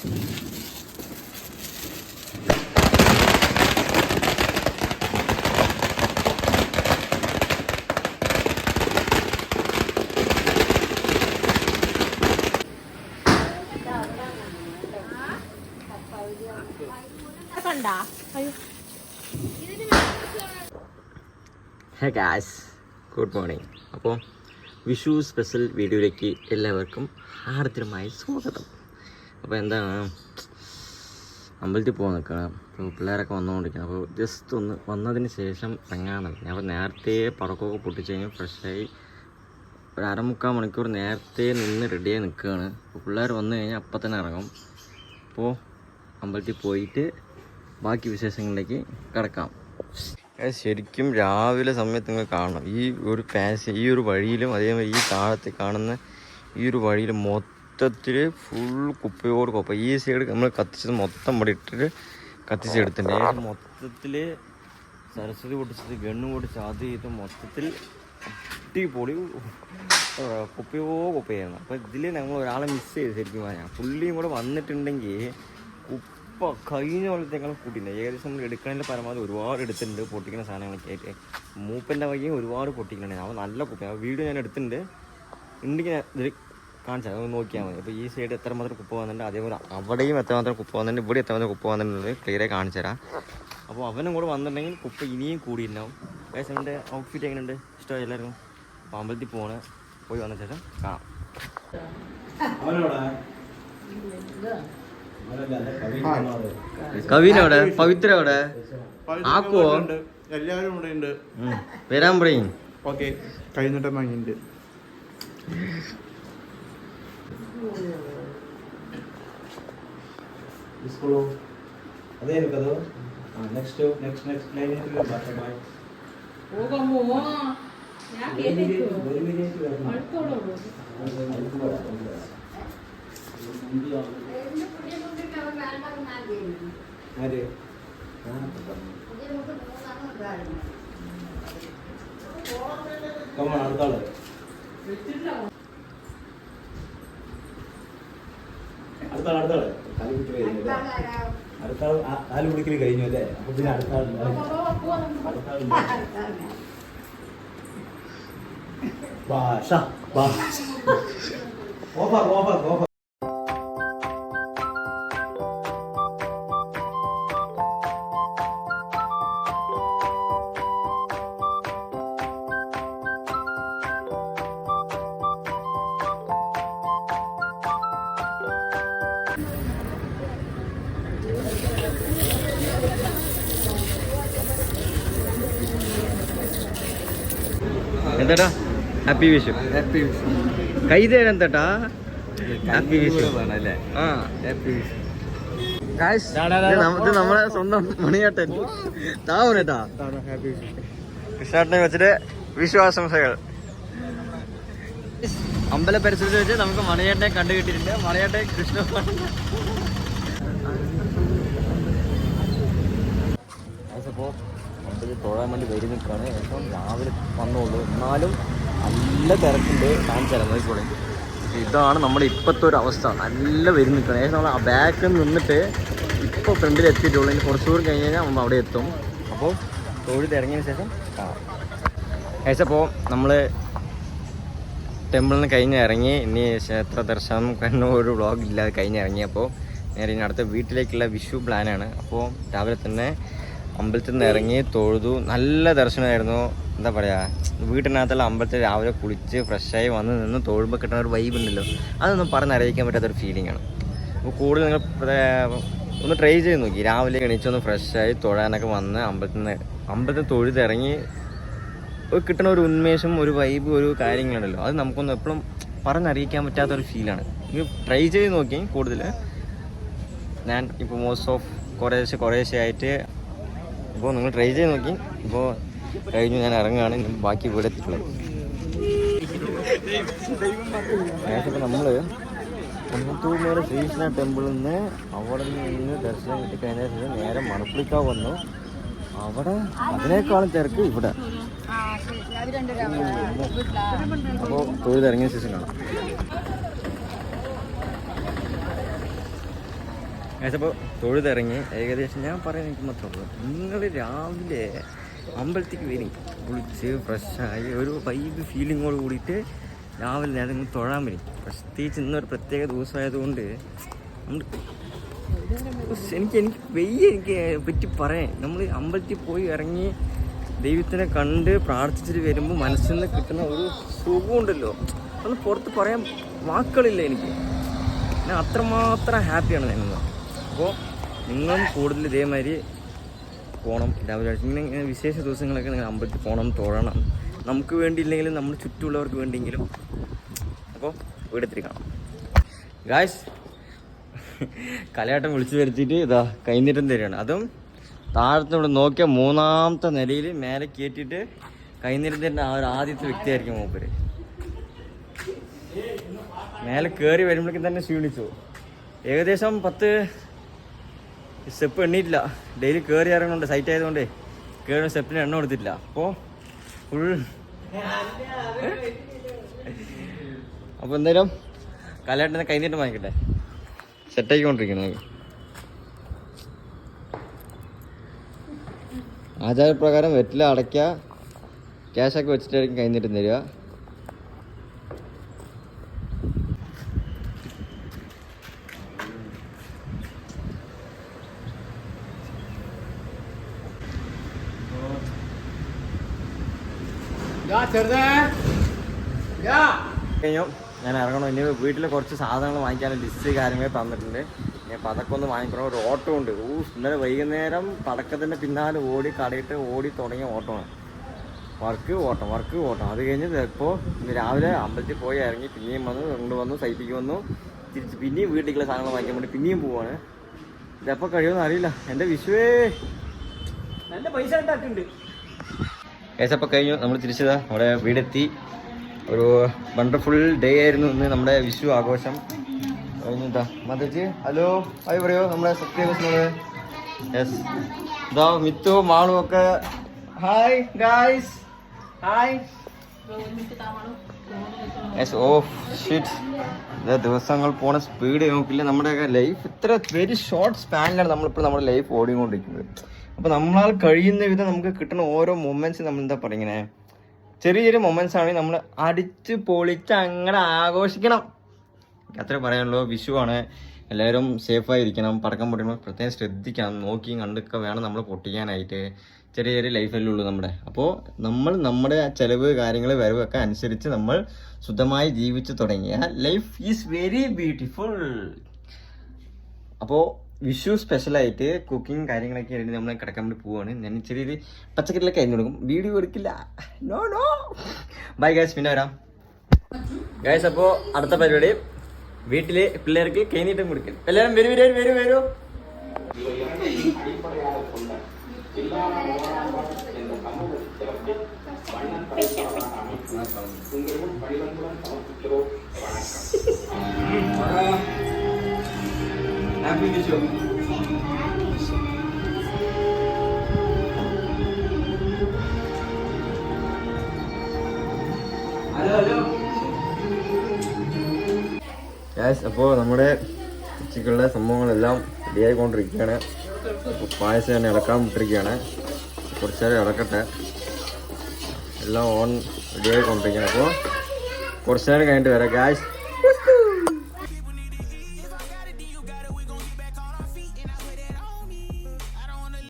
ഹേ Gauss good morning അപ്പോൾ Vishu special വീഡിയോയിലേക്ക് എല്ലാവർക്കും ആർദ്രമായ സ്വാഗതം. അപ്പോൾ എന്താണ്? അമ്പലത്തിൽ പോകാൻ നിൽക്കണം അപ്പോൾ പിള്ളേരൊക്കെ വന്നുകൊണ്ടിരിക്കണം അപ്പോൾ ജസ്റ്റ് ഒന്ന് വന്നതിന് ശേഷം ഇറങ്ങാമെന്ന് ഞാൻ അപ്പോൾ നേരത്തെ പടക്കമൊക്കെ പൊട്ടിച്ച് കഴിഞ്ഞ് ഫ്രഷായി ഒരു അരമുക്കാൽ മണിക്കൂർ നേരത്തെ നിന്ന് റെഡിയായി നിൽക്കുകയാണ്. അപ്പോൾ പിള്ളേർ വന്നു കഴിഞ്ഞാൽ അപ്പം തന്നെ ഇറങ്ങും. അപ്പോൾ അമ്പലത്തിൽ പോയിട്ട് ബാക്കി വിശേഷങ്ങളിലേക്ക് കിടക്കാം. ശരിക്കും രാവിലെ സമയത്ത് നിങ്ങൾ കാണണം. ഈ ഒരു പാസ് ഈ ഒരു വഴിയിലും അതേമാതിരി ഈ താഴത്തെ കാണുന്ന ഈ ഒരു വഴിയിൽ മൊത്തത്തിൽ ഫുൾ കുപ്പയോട് കുപ്പ. ഈ സൈഡ് നമ്മൾ കത്തിച്ചത് മൊത്തം ഇവിടെ ഇട്ടിട്ട് കത്തിച്ചെടുത്തിട്ടുണ്ട് ഏകദേശം മൊത്തത്തിൽ സരസ്വതി പൊട്ടിച്ചത് ഗണ്ണ് പൊട്ടിച്ച് അത് ഇത് മൊത്തത്തിൽ അടിപൊളി കുപ്പയോ കുപ്പയായിരുന്നു. അപ്പോൾ ഇതിൽ ഞങ്ങൾ ഒരാളെ മിസ് ചെയ്ത് ശരിക്കും പറഞ്ഞാൽ പുള്ളിയും കൂടെ വന്നിട്ടുണ്ടെങ്കിൽ കുപ്പ കഴിഞ്ഞ കൊല്ലത്തേക്കാളും കൂട്ടിയില്ല ഏകദേശം നമ്മൾ എടുക്കണതിന്റെ പരമാവധി ഒരുപാട് എടുത്തിട്ടുണ്ട്. പൊട്ടിക്കുന്ന സാധനങ്ങളൊക്കെ ആയിട്ട്. മൂപ്പന്റെ വകയും ഒരുപാട് പൊട്ടിക്കുന്നുണ്ട് അവൻ നല്ല കുപ്പ ആ വീഡിയോ ഞാൻ എടുത്തിട്ടുണ്ട്. ഉണ്ടെങ്കിൽ ഞാൻ കാണിച്ചാൽ അത് നോക്കിയാൽ മതി. അപ്പോൾ ഈ സൈഡ് എത്രമാത്രം കുപ്പ വന്നിട്ടുണ്ട് അതേപോലെ അവിടെയും എത്രമാത്രം കുപ്പ വന്നിട്ടുണ്ട് ഇവിടെ എത്രമാത്രം കുപ്പ വന്നിട്ടുണ്ട് ക്ലിയറായി കാണിച്ചു തരാം. അപ്പോൾ അവനും കൂടെ വന്നിട്ടുണ്ടെങ്കിൽ കുപ്പ ഇനിയും കൂടിയിട്ടുണ്ടാവും. ഏകദേശം എന്റെ ഔട്ട്ഫിറ്റ് എങ്ങനെയുണ്ട്? ഇഷ്ടമായി എല്ലാവർക്കും? അപ്പോൾ അമ്പലത്തിൽ പോണ്. പോയി വന്ന ശേഷം കാണാം. കവിനോടെ പവിത്രോടെ ആക്കുവോ? എല്ലാവരും ഇവിടെ ഉണ്ട്. വരാൻ പറയും. ഓക്കെ. കഴിഞ്ഞിട്ട് ಇಸ್ಕೊಳ್ಳೋ ಅದೇ ಇರಬೇಕದು ನೆಕ್ಸ್ಟ್ ನೆಕ್ಸ್ಟ್ ನೆಕ್ಸ್ಟ್ ಲೈನ್ ಇರ್ತೀವಿ ಭಾಷೆ ಬಾಯ್ ಹೋಗಮ್ಮ ಯಾಕೆ ಏನಿತ್ತು ಬರುವಿದೆ ಅಂತ ಅಳ್ಕೊಳೋ ಅದೇ ಕಮ್ಮ ಅಳ್ತಾಳೆ അടുത്താൾ അല്ലേ? അടുത്താൾ കാൽ കുടിക്കൽ കഴിഞ്ഞു അല്ലേ? അപ്പൊ പിന്നെ അടുത്താൾ അടുത്താൾ ഭാഷ ഭാഷ ഓഫ ഓഫ ഓഫ എന്താടാ ഹാപ്പി വിഷു ഹാപ്പി കൈ തരാൻ തട്ടാ ഹാപ്പി വിഷു ആ ഹാപ്പി ഇത് നമ്മളെ സ്വന്തം മണിയേട്ടൻ താവണേട്ടാ ഹാപ്പി കൃഷ്ണേട്ടനെ വെച്ചിട്ട് വിശ്വാസംസകൾ അമ്പല പരിസരത്ത് വെച്ച് നമുക്ക് മണിയേട്ടനെ കണ്ടു കിട്ടിയിട്ടുണ്ട് മണിയേട്ടൻ കൃഷ്ണ അപ്പോൾ അമ്പലത്തിൽ തൊഴാൻ വേണ്ടി വരി നിൽക്കുകയാണ്. ഏറ്റവും രാവിലെ വന്നോളൂ. എന്നാലും നല്ല തിരക്കുണ്ട്. കാണിച്ചു തരാം ഇതാണ് നമ്മുടെ ഇപ്പോഴത്തെ ഒരു അവസ്ഥ. നല്ല വരി നിൽക്കണം ഏകദേശം നമ്മൾ ആ ബാക്കിൽ നിന്നിട്ട് ഇപ്പോൾ ഫ്രണ്ടിൽ എത്തിയിട്ടുള്ളൂ. ഇനി കുറച്ച് ദൂരം കഴിഞ്ഞ് കഴിഞ്ഞാൽ നമ്മൾ അവിടെ എത്തും. അപ്പോൾ തൊഴുത് ഇറങ്ങിയതിന് ശേഷം കാണാം ഏകദേശം അപ്പോൾ നമ്മൾ ടെമ്പിളിൽ നിന്ന് കഴിഞ്ഞ് ഇറങ്ങി. ഇനി ക്ഷേത്ര ദർശനം കണ്ണു ഒരു വ്ളോഗ് ഇല്ലാതെ കഴിഞ്ഞ് ഇറങ്ങിയപ്പോൾ നേരെ ഇനി അടുത്ത വീട്ടിലേക്കുള്ള വിഷു പ്ലാനാണ് അപ്പോൾ രാവിലെ തന്നെ അമ്പലത്തിൽ നിന്ന് ഇറങ്ങി തൊഴുതു. നല്ല ദർശനമായിരുന്നു. എന്താ പറയുക വീട്ടിനകത്തുള്ള അമ്പലത്തിൽ രാവിലെ കുളിച്ച് ഫ്രഷായി വന്ന് നിന്ന് തൊഴുമ്പോൾ കിട്ടുന്ന ഒരു വൈബ് ഉണ്ടല്ലോ. അതൊന്നും പറഞ്ഞറിയിക്കാൻ പറ്റാത്തൊരു ഫീലിംഗ് ആണ്. അപ്പോൾ കൂടുതൽ നിങ്ങൾ ഒന്ന് ട്രൈ ചെയ്ത് നോക്കി. രാവിലെ എണീച്ചൊന്ന് ഫ്രഷായി തൊഴാനൊക്കെ വന്ന് അമ്പലത്തിൽ നിന്ന് അമ്പലത്തിൽ തൊഴുതിറങ്ങി കിട്ടുന്ന ഒരു ഉന്മേഷം ഒരു വൈബ് ഒരു കാര്യങ്ങളുണ്ടല്ലോ. അത് നമുക്കൊന്നും എപ്പോഴും പറഞ്ഞറിയിക്കാൻ പറ്റാത്ത ഒരു ഫീലാണ് ഇത് ട്രൈ ചെയ്ത് നോക്കി കൂടുതൽ. ഞാൻ ഇപ്പോൾ മോസ്റ്റ് ഓഫ് കുറേശ്ശെ കുറേശ്ശെ ആയിട്ട് ഇപ്പോൾ നിങ്ങൾ ട്രൈ ചെയ്ത് നോക്കി. ഇപ്പോൾ കഴിഞ്ഞു ഞാൻ ഇറങ്ങുകയാണ്. ബാക്കി ഇവിടെ എത്തിയിട്ടുള്ളത്. ഏകദേശം നമ്മൾ കുന്നത്തൂർമേട് ശ്രീകൃഷ്ണ ടെമ്പിളിൽ നിന്ന് അവിടെ നിന്ന് ദർശനം കിട്ടി കഴിഞ്ഞ ശേഷം നേരെ മണപ്പുളിക്കാവ് വന്നു. അവിടെ അതിനേക്കാളും തിരക്ക് ഇവിടെ. അപ്പോൾ തൊഴിലിറങ്ങിയ ശേഷം കാണാം. അപ്പോൾ തൊഴുതിറങ്ങി. ഏകദേശം ഞാൻ പറയാൻ എനിക്ക് മാത്രമേ ഉള്ളൂ. നിങ്ങൾ രാവിലെ അമ്പലത്തേക്ക് വരും കുളിച്ച് ഫ്രഷായി ഒരു വൈബ് ഫീലിങ്ങോട് കൂടിയിട്ട് രാവിലെ നേരം തൊഴാൻ വരും. പ്രത്യേകിച്ച് ഇന്നൊരു പ്രത്യേക ദിവസമായതുകൊണ്ട് എനിക്ക് എനിക്ക് വെയ്യ എനിക്ക് പറ്റി പറയാൻ. നമ്മൾ അമ്പലത്തിൽ പോയി ഇറങ്ങി ദൈവത്തിനെ കണ്ട് പ്രാർത്ഥിച്ചിട്ട് വരുമ്പോൾ മനസ്സിൽ നിന്ന് കിട്ടുന്ന ഒരു സുഖമുണ്ടല്ലോ. അത് പുറത്ത് പറയാൻ വാക്കുകളില്ല എനിക്ക്. ഞാൻ അത്രമാത്രം ഹാപ്പിയാണ് ഞാൻ അപ്പോൾ നിങ്ങളും കൂടുതൽ ഇതേമാതിരി പോകണം രാവിലെ ഇങ്ങനെ ഇങ്ങനെ വിശേഷ ദിവസങ്ങളൊക്കെ നിങ്ങൾ അമ്പലത്തിൽ പോകണം തൊഴണം. നമുക്ക് വേണ്ടിയില്ലെങ്കിലും നമ്മൾ ചുറ്റുമുള്ളവർക്ക് വേണ്ടിയെങ്കിലും. അപ്പോൾ വീടെത്തിരി കാണാം. ഗായ്സ് കലയാട്ടം വിളിച്ചു വരുത്തിയിട്ട് ഇതാ കൈനീട്ടം തരികയാണ്. അതും താഴത്ത് ഇവിടെ നോക്കിയ മൂന്നാമത്തെ നിലയിൽ മേലെ കയറ്റിയിട്ട് കൈനീട്ടം തരുന്ന ആ ഒരു ആദ്യത്തെ വ്യക്തിയായിരിക്കും മൂപ്പര്. മേലെ കയറി വരുമ്പോഴേക്കും തന്നെ ക്ഷീണിച്ചു. ഏകദേശം പത്ത് സ്റ്റെപ്പ് എണ്ണിയിട്ടില്ല. ഡെയിലി കയറി ഇറങ്ങുന്നുണ്ട് സൈറ്റ് ആയതുകൊണ്ട് കയറി സ്റ്റെപ്പിന് എണ്ണ കൊടുത്തിട്ടില്ല അപ്പോൾ ഫുൾ അപ്പോൾ എന്തായാലും കലയാട്ടിനെ കഴിഞ്ഞിട്ട് വാങ്ങിക്കട്ടെ. സെറ്റാക്കിക്കൊണ്ടിരിക്കുന്നു നമുക്ക് ആചാരപ്രകാരം വെറ്റില അടയ്ക്ക ക്യാഷൊക്കെ വെച്ചിട്ടായിരിക്കും കൈനീട്ടം തരിക കഴിഞ്ഞു. ഞാൻ ഇറങ്ങണം. ഇനി വീട്ടിൽ കുറച്ച് സാധനങ്ങൾ വാങ്ങിക്കാൻ ലിസ്റ്റ് കാര്യങ്ങളൊക്കെ തന്നിട്ടുണ്ട്. ഇനി അപ്പം അതൊക്കെ ഒന്ന് വാങ്ങിക്കണം. ഒരു ഓട്ടോ ഉണ്ട്. ഊ ഇന്നലെ വൈകുന്നേരം പടക്കത്തിന്റെ പിന്നാലെ ഓടി കടയിട്ട് ഓടി തുടങ്ങിയ ഓട്ടമാണ് വർക്ക് ഓട്ടം വർക്ക് ഓട്ടം. അത് കഴിഞ്ഞ് ഇപ്പോൾ ഇന്ന് രാവിലെ അമ്പലത്തിൽ പോയി ഇറങ്ങി പിന്നെയും വന്നു കൊണ്ട് വന്നു സൈറ്റിക്ക് വന്നു. തിരിച്ച് പിന്നെയും വീട്ടിലേക്കുള്ള സാധനങ്ങൾ വാങ്ങിക്കാൻ വേണ്ടി പിന്നെയും പോവാണ്. ഇതെപ്പോൾ കഴിയുമെന്ന് അറിയില്ല. എന്റെ വിശ്വേ. നല്ല പൈസ ഉണ്ടാക്കുന്നുണ്ട് കേസപ്പോൾ കഴിഞ്ഞു. നമ്മൾ തിരിച്ചതാ. നമ്മുടെ വീടെത്തി. ഒരു വണ്ടർഫുൾ ഡേ ആയിരുന്നു ഇന്ന് നമ്മുടെ വിഷു ആഘോഷം. കഴിഞ്ഞിട്ടാ മതച്ച് ഹലോ. ഹായ് പറയോ? നമ്മുടെ സബ്സ്ക്രൈബേഴ്സിനോട് യെസ് ഇതാ മിത്തു മാളു ഒക്കെ. Hi guys hi oh shit ദിവസങ്ങൾ പോണ സ്പീഡ് നോക്കില്ല. നമ്മുടെ ലൈഫ് ഇത്ര വെരി ഷോർട്ട് സ്പാനിലാണ് നമ്മളിപ്പോൾ നമ്മുടെ ലൈഫ് ഓടിക്കൊണ്ടിരിക്കുന്നത്. അപ്പോൾ നമ്മളാൽ കഴിയുന്ന വിധം നമുക്ക് കിട്ടുന്ന ഓരോ മൊമെന്റ്സ് നമ്മൾ എന്താ പറയുക ചെറിയ ചെറിയ മൊമെന്റ്സ് ആണെങ്കിൽ നമ്മൾ അടിച്ച് പൊളിച്ച് അങ്ങനെ ആഘോഷിക്കണം. അത്ര പറയാനുള്ളൂ. വിഷു ആണ്. എല്ലാവരും സേഫായിരിക്കണം പടക്കം പൊട്ടിക്കുമ്പോൾ പ്രത്യേകം ശ്രദ്ധിക്കണം. നോക്കി കണ്ടൊക്കെ വേണം നമ്മൾ പൊട്ടിക്കാനായിട്ട്. ചെറിയ ചെറിയ ലൈഫല്ലേ ഉള്ളൂ നമ്മുടെ. അപ്പോൾ നമ്മൾ നമ്മുടെ ചെലവ് കാര്യങ്ങൾ വരവൊക്കെ അനുസരിച്ച് നമ്മൾ ശുദ്ധമായി ജീവിച്ചു തുടങ്ങിയ ലൈഫ് ഈസ് വെരി ബ്യൂട്ടിഫുൾ അപ്പോൾ വിഷു സ്പെഷ്യലായിട്ട് കുക്കിംഗ് കാര്യങ്ങളൊക്കെ ആയിട്ട് നമ്മൾ കിടക്കാൻ വേണ്ടി പോവാണ്. ഞാൻ ചെറിയൊരു പച്ചക്കറിയിലൊക്കെ അരിഞ്ഞു കൊടുക്കും. വീഡിയോ എടുക്കില്ല. നോ നോ ബൈ ഗൈസ് പിന്നെ വരാം. ഗൈസ് അപ്പോൾ അടുത്ത പരിപാടി. വീട്ടിൽ പിള്ളേർക്ക് കൈനീട്ടം കൊടുക്കും എല്ലാവരും വരൂ വരൂ വരൂ വരൂ. Happy Vishu hello hello guys അപ്പോൾ നമ്മുടെ ഉച്ചയ്ക്കുള്ള സംഭവങ്ങളെല്ലാം റെഡിയായിക്കൊണ്ടിരിക്കുകയാണ് അപ്പോൾ പായസം തന്നെ ഇളക്കാൻ വിട്ടിരിക്കുകയാണ്. കുറച്ച് നേരം ഇളക്കട്ടെ. എല്ലാം ഓൺ റെഡിയായിക്കൊണ്ടിരിക്കുകയാണ് അപ്പോൾ കുറച്ച് നേരം കഴിഞ്ഞിട്ട് വരാം. ഗ്യാസ്